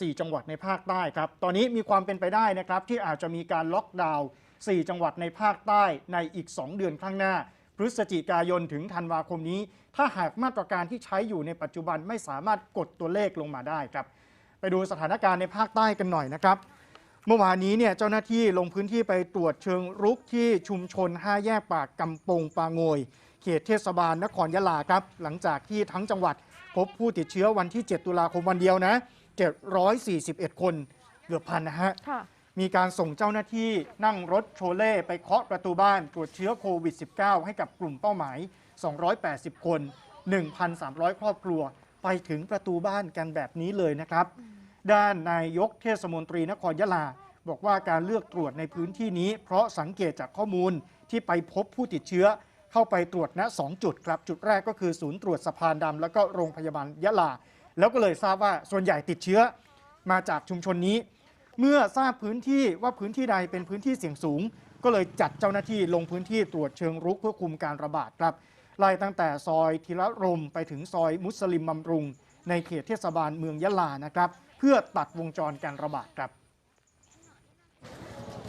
4 จังหวัดในภาคใต้ครับ ตอนนี้มีความเป็นไปได้นะครับที่อาจจะมีการล็อกดาวน์ 4 จังหวัดในภาคใต้ในอีก 2 เดือนข้างหน้า พฤศจิกายนถึงธันวาคมนี้ ถ้าหากมาตรการที่ใช้อยู่ในปัจจุบันไม่สามารถกดตัวเลขลงมาได้ครับ ไปดูสถานการณ์ในภาคใต้กันหน่อยนะครับ เมื่อวานนี้เนี่ยเจ้าหน้าที่ลงพื้นที่ไปตรวจเชิงรุกที่ชุมชน 5 แยกปากกำปงปางโงยเขตเทศบาลนครยะลาครับ หลังจากที่ทั้งจังหวัดพบผู้ติดเชื้อวันที่ 7 ตุลาคมวันเดียวนะ 741 คนเกือบพันนะฮะค่ะมีการส่งเจ้าหน้าที่นั่งรถโชเล่ไปเคาะประตูบ้านตรวจเชื้อโควิด -19 ให้กับกลุ่มเป้าหมาย 280 คน 1,300 ครอบครัว ไปถึงประตูบ้านกันแบบนี้เลยนะครับ ด้านนายกเทศมนตรีนครยะลา บอกว่าการเลือกตรวจในพื้นที่นี้ เพราะสังเกตจากข้อมูลที่ไปพบผู้ติดเชื้อเข้าไปตรวจณ 2 จุดครับ จุดแรกก็คือศูนย์ตรวจสะพานดำแล้วก็โรงพยาบาลยะลา แล้วก็เลยทราบว่าส่วนใหญ่ติดเชื้อมาจากชุมชนนี้ เมื่อทราบพื้นที่ว่าพื้นที่ใดเป็นพื้นที่เสี่ยงสูง ก็เลยจัดเจ้าหน้าที่ลงพื้นที่ตรวจเชิงรุกเพื่อคุมการระบาดครับไล่ตั้งแต่ซอยธีรรมไปถึงซอยมุสลิมบำรุง ในเขตเทศบาลเมืองยะลานะครับ เพื่อตัดวงจรการระบาดครับ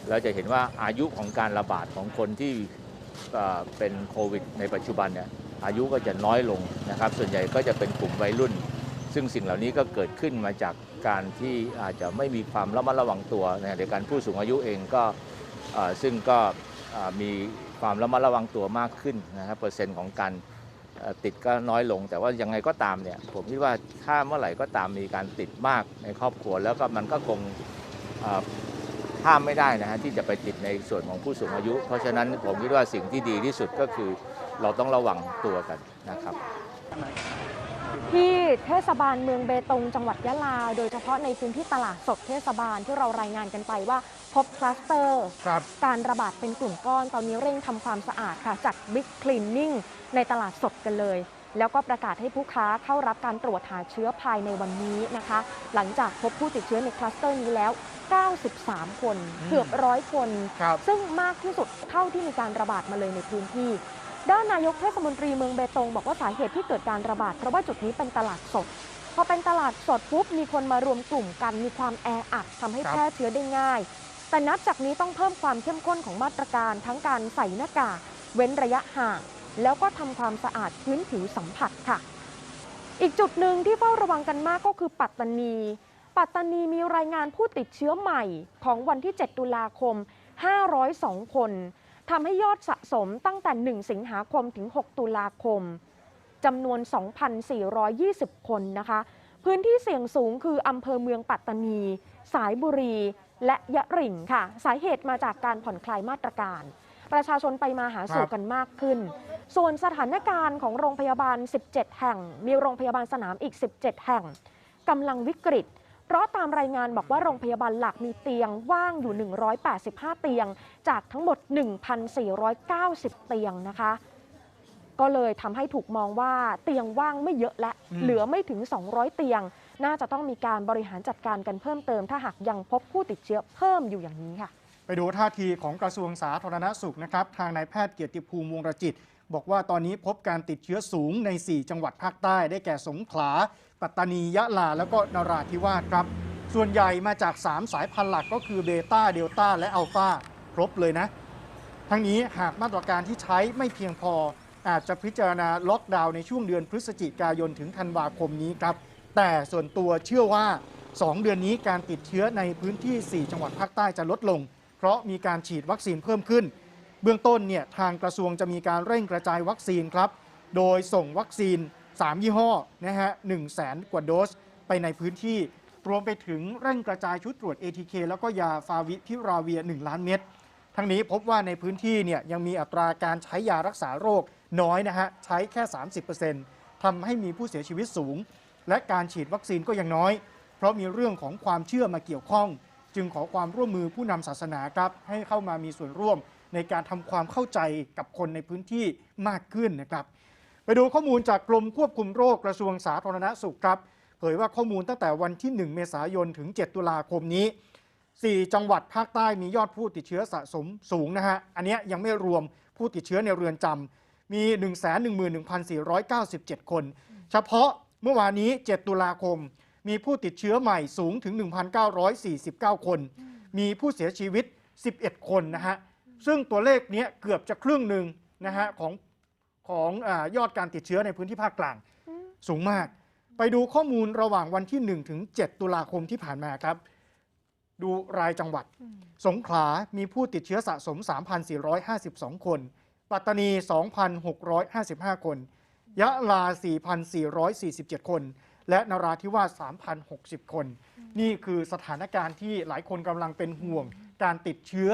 เราจะเห็นว่าอายุของการระบาดของคนที่เอ่อเป็นโควิดในปัจจุบันเนี่ยอายุก็จะน้อยลงนะครับ ส่วนใหญ่ก็จะเป็นกลุ่มวัยรุ่น ซึ่งสิ่งเหล่านี้ก็เกิดขึ้นมาจากการที่อาจจะไม่มีความระมัดระวังตัวในขณะเดียวกันผู้สูงอายุเองก็ซึ่งก็มีความระมัดระวังตัวมากขึ้นนะครับเปอร์เซ็นต์ของการติดก็น้อยลง แต่ว่ายังไงก็ตามเนี่ยผมคิดว่าถ้าเมื่อไหร่ก็ตามมีการติดมากในครอบครัว แล้วก็มันก็คงห้ามไม่ได้นะฮะที่จะไปติดในส่วนของผู้สูงอายุ เพราะฉะนั้นผมคิดว่าสิ่งที่ดีที่สุดก็คือเราต้องระวังตัวกันนะครับที่ เทศบาลเมืองเบตงจังหวัดยะลา โดยเฉพาะในพื้นที่ตลาดสดเทศบาลที่เรารายงานกันไปว่าพบคลัสเตอร์ ครับการระบาดเป็นกลุ่มก้อนตอนนี้เร่งทำความสะอาดค่ะ จัดบิ๊กคลีนนิ่งในตลาดสดกันเลย แล้วก็ประกาศให้ผู้ค้าเข้ารับการตรวจหาเชื้อภายในวันนี้นะคะ หลังจากพบผู้ติดเชื้อในคลัสเตอร์นี้แล้ว 93 คนอืมเกือบร้อยคน ครับ ซึ่งมากที่สุดเท่าที่มีการระบาดมาเลยในพื้นที่ ด้านนายกเทศมนตรีเมืองเบตงบอกว่าสาเหตุที่เกิดการระบาดเพราะว่าจุดนี้เป็นตลาดสด พอเป็นตลาดสดปุ๊บมีคนมารวมกลุ่มกันมีความแออัดทำให้แพร่เชื้อได้ง่าย แต่นับจากนี้ต้องเพิ่มความเข้มข้นของมาตรการทั้งการใส่หน้ากากเว้นระยะห่าง แล้วก็ทำความสะอาดพื้นผิวสัมผัสค่ะ อีกจุดหนึ่งที่เฝ้าระวังกันมากก็คือปัตตานี ปัตตานีมีรายงานผู้ติดเชื้อใหม่ของวันที่ 7 ตุลาคม 502 คน ทำให้ยอดสะสมตั้งแต่ 1 สิงหาคมถึง 6 ตุลาคมจำนวน 2,420 คนนะคะ พื้นที่เสี่ยงสูงคืออำเภอเมืองปัตตานี สายบุรี และยะริ่งค่ะ สาเหตุมาจากการผ่อนคลายมาตรการ ประชาชนไปมาหาสู่กันมากขึ้น ส่วนสถานการณ์ของโรงพยาบาล 17 แห่ง มีโรงพยาบาลสนามอีก 17 แห่งกำลังวิกฤต เพราะตามรายงานบอกว่าโรงพยาบาลหลักมีเตียงว่างอยู่ 185 เตียง จากทั้งหมด 1,490 เตียงนะคะ ก็เลยทำให้ถูกมองว่าเตียงว่างไม่เยอะและอืมเหลือไม่ถึง 200 เตียง น่าจะต้องมีการบริหารจัดการกันเพิ่มเติม ถ้าหากยังพบผู้ติดเชื้อเพิ่มอยู่อย่างนี้ค่ะ ไปดูท่าทีของกระทรวงสาธารณสุขนะครับ ทางนายแพทย์เกียรติภูมิวงรจิต บอกว่าตอนนี้พบการติดเชื้อสูงใน 4 จังหวัดภาคใต้ได้แก่สงขลา ปัตตานียะลาแล้วก็นราธิวาสครับ ส่วนใหญ่มาจาก 3 สายพันธุ์หลักก็คือเบต้าเดลต้าและอัลฟาครบเลยนะ ทั้งนี้หากมาตรการที่ใช้ไม่เพียงพอ อาจจะพิจารณาล็อกดาวน์ในช่วงเดือนพฤศจิกายนถึงธันวาคมนี้ครับ แต่ส่วนตัวเชื่อว่า 2 เดือนนี้การติดเชื้อในพื้นที่ 4 จังหวัดภาคใต้จะลดลง เพราะมีการฉีดวัคซีนเพิ่มขึ้น เบื้องต้นเนี่ยทางกระทรวงจะมีการเร่งกระจายวัคซีนครับ โดยส่งวัคซีน 3 ยี่ห้อนะฮะ1แสนกว่าโดสไปในพื้นที่ รวมไปถึงเร่งกระจายชุดตรวจ ATK แล้วก็ยาฟาวิพิราเวีย 1 ล้านเม็ดทั้งนี้พบว่าในพื้นที่เนี่ยยังมีอัตราการใช้ยารักษาโรคน้อยนะฮะใช้แค่ 30%ทำให้มีผู้เสียชีวิตสูง และการฉีดวัคซีนก็ยังน้อย เพราะมีเรื่องของความเชื่อมาเกี่ยวข้อง จึงขอความร่วมมือผู้นำศาสนาครับให้เข้ามามีส่วนร่วมในการทำความเข้าใจกับคนในพื้นที่มากขึ้นนะครับ ไปดูข้อมูลจากกรมควบคุมโรคกระทรวงสาธารณสุขครับ เผยว่าข้อมูลตั้งแต่วันที่ 1 เมษายนถึง 7 ตุลาคมนี้ 4 จังหวัดภาคใต้มียอดผู้ติดเชื้อสะสมสูงนะฮะ อันนี้ยังไม่รวมผู้ติดเชื้อในเรือนจำมี 1 1 1 497 คน เฉพาะเมื่อวานนี้ 7 ตุลาคม มีผู้ติดเชื้อใหม่สูงถึง 1,949 คน มีผู้เสียชีวิต 11 คนนะฮะ ซึ่งตัวเลขนี้เกือบจะครึ่งหนึ่งนะฮะของ ของอายอดการติดเชื้อในพื้นที่ภาคกลางอืมสูงมาก ไปดูข้อมูลระหว่างวันที่1ถึง7ตุลาคมที่ผ่านมาครับ ดูรายจังหวัด สงขลา มีผู้ติดเชื้อสะสม 3,452 คน ปัตตานี 2,655 คน ยะลา 4,447 คน และนราธิวาส 3,060 คน นี่คือสถานการณ์ที่หลายคนกำลังเป็นห่วงการติดเชื้อ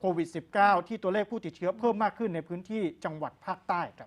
โควิด -19 ที่ตัวเลขผู้ติดเชื้อเพิ่มมากขึ้นในพื้นที่จังหวัดภาคใต้ครับ